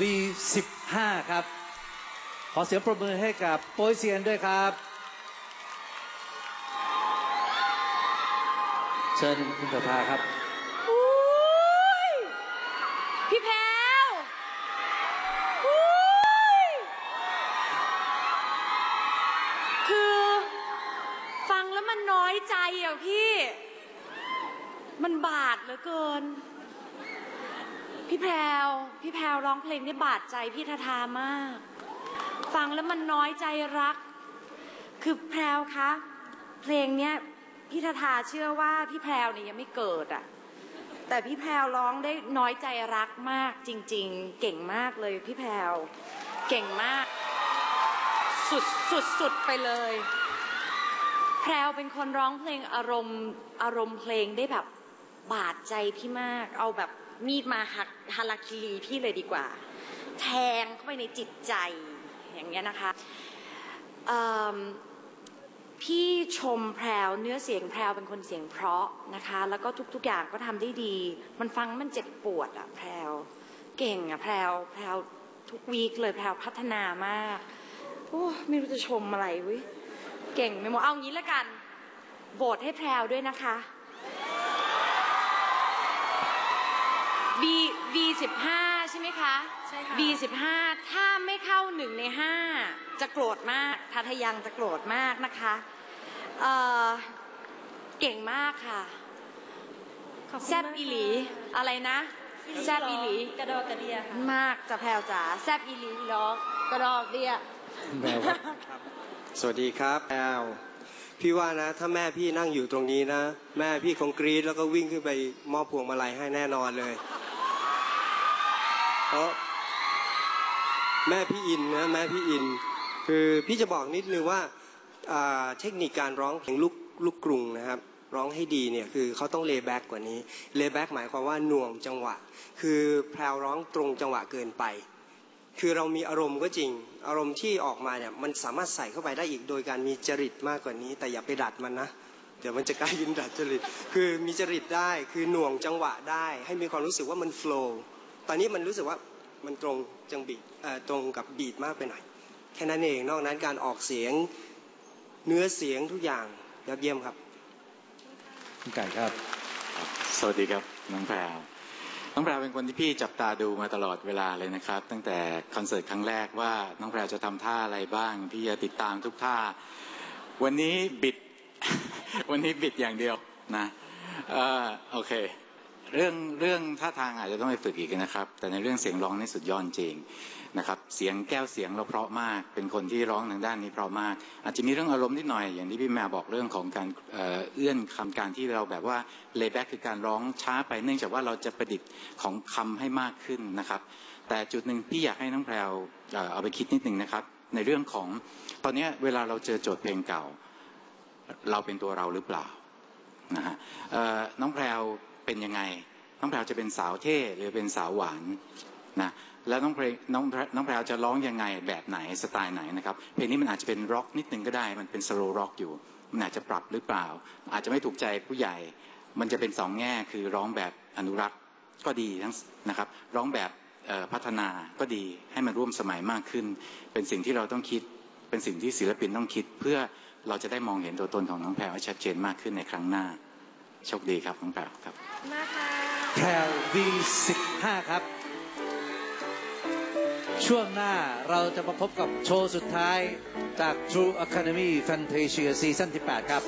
V15 ครับ ขอเสียงปรบมือให้กับโป้ยเซียนด้วยครับ เชิญคุณประภาครับ อุ๊ยพี่แพรวอุ๊ยคือฟังแล้วมันน้อยใจอะพี่ มันบาดเหลือเกิน พี่แพรวพี่แพรวร้องเพลงได้บาดใจพี่ทาทามาก ฟังแล้วมันน้อยใจรัก คือแพรวคะ เพลงเนี้ยพี่ทาทาเชื่อว่าพี่แพรวเนี่ยยังไม่เกิดอะ แต่พี่แพรวร้องได้น้อยใจรักมากจริง ๆ เก่งมากเลยพี่แพรวเก่งมาก สุดสุดสุดไปเลย แพรวเป็นคนร้องเพลงอารมณ์อารมณ์เพลงได้แบบบาดใจพี่มาก เอาแบบ มีดมาหักฮาราคิรีพี่เลยดีกว่า แทงเข้าไปในจิตใจอย่างเงี้ยนะคะพี่ชมแพรวเนื้อเสียงแพรวเป็นคนเสียงเพราะนะคะ แล้วก็ทุก ๆ อย่างก็ทำได้ดี มันฟังมันเจ็บปวดอะแพรวเก่งอะแพรวแพรวทุกวีคเลยแพรวพัฒนามากโอ้ไม่รู้จะชมอะไรเวิเก่งไม่หมดเอางี้ละกันโหวตให้แพรวด้วยนะคะ B B สิบห้าใช่ไหมคะ ใช่ค่ะ B สิบห้าถ้าไม่เข้าหนึ่งในห้าจะโกรธมากทัทยังจะโกรธมากนะคะเอ่อเก่งมากค่ะขอบคุณแซบมากอีหลีค่ะอะไรนะ แซบอีหลีกระดอกกระเดียค่ะมากจะแพรวจ๋าแซบอีหลีล้อกกระดอกเดียคุณแพรวครับสวัสดีครับแอลพี่ว่านะ ถ้าแม่พี่นั่งอยู่ตรงนี้นะ แม่พี่คงกรี๊ดแล้วก็วิ่งขึ้นไปมอบพวงมาลัยให้แน่นอนเลย เพราะแม่พี่อินนะแม่พี่อิน คือพี่จะบอกนิดนึงว่าเทคนิคการร้องเพลงลูกลูกกรุงนะครับ ร้องให้ดีเนี่ยคือเขาต้องเลแบ็กกว่านี้เลแบ็กหมายความว่าหน่วงจังหวะ คือแพรวร้องตรงจังหวะเกินไป คือเรามีอารมณ์ก็จริง อารมณ์ที่ออกมาเนี่ยมันสามารถใส่เข้าไปได้อีกโดยการมีจริตมากกว่านี้ แต่อย่าไปดัดมันนะเดี๋ยวมันจะกลายเป็นดัดจริต คือมีจริตได้คือหน่วงจังหวะได้ ให้มีความรู้สึกว่ามันโฟล์ ตอนนี้มันรู้สึกว่ามันตรงจังบีเอ่อตรงกับบีดมากไปหน่อยแค่นั้นเองนอกนั้นการออกเสียงเนื้อเสียงทุกอย่างยอดเยี่ยมครับคุณไก่ครับ สวัสดีครับน้องแพรวน้องแพรวเป็นคนที่พี่จับตาดูมาตลอดเวลาเลยนะครับ ตั้งแต่คอนเสิร์ตครั้งแรกว่าน้องแพรวจะทำท่าอะไรบ้าง พี่จะติดตามทุกท่า วันนี้บิด วันนี้บิดอย่างเดียวนะเอ่อโอเค เรื่องเรื่องท่าทางอาจจะต้องไปฝึกอีกนะครับ แต่ในเรื่องเสียงร้องนี่สุดยอดจริงนะครับ เสียงแก้วเสียงเราเพราะมาก เป็นคนที่ร้องทางด้านนี้เพราะมาก อาจจะมีเรื่องอารมณ์นิดหน่อย อย่างที่พี่แมวบอกเรื่องของการเอื้อนคำการที่เราแบบว่า lay back คือการร้องช้าไปเนื่องจากว่าเราจะประดิษฐ์ของคำให้มากขึ้นนะครับ แต่จุดหนึ่งพี่อยากให้น้องแพรวเอาไปคิดนิดหนึ่งนะครับ ในเรื่องของตอนนี้เวลาเราเจอโจทย์เพลงเก่า เราเป็นตัวเราหรือเปล่านะฮะน้องแพรว เป็นยังไง น้องแพรวจะเป็นสาวเท่หรือเป็นสาวหวานนะแล้วน้องเพลงน้องน้องแพรวจะร้องยังไงแบบไหนสไตล์ไหนนะครับเพลงนี้มันอาจจะเป็นร็อกนิดนึงก็ได้ มันเป็นสโลร็อกอยู่ มันอาจจะปรับหรือเปล่า อาจจะไม่ถูกใจผู้ใหญ่ มันจะเป็นสองแง่คือร้องแบบอนุรักษ์ก็ดีทั้งนะครับ ร้องแบบพัฒนาก็ดีให้มันร่วมสมัยมากขึ้น เป็นสิ่งที่เราต้องคิดเป็นสิ่งที่ศิลปินต้องคิด เพื่อเราจะได้มองเห็นตัวตนของน้องแพรวให้ชัดเจนมากขึ้นในครั้งหน้า โชคดีครับน้องแพรวครับมากค่ะแพรว V15 ครับ ช่วงหน้าเราจะมาพบกับโชว์สุดท้ายจาก True Academy Fantasia ซีซั่นที่ 8 ครับ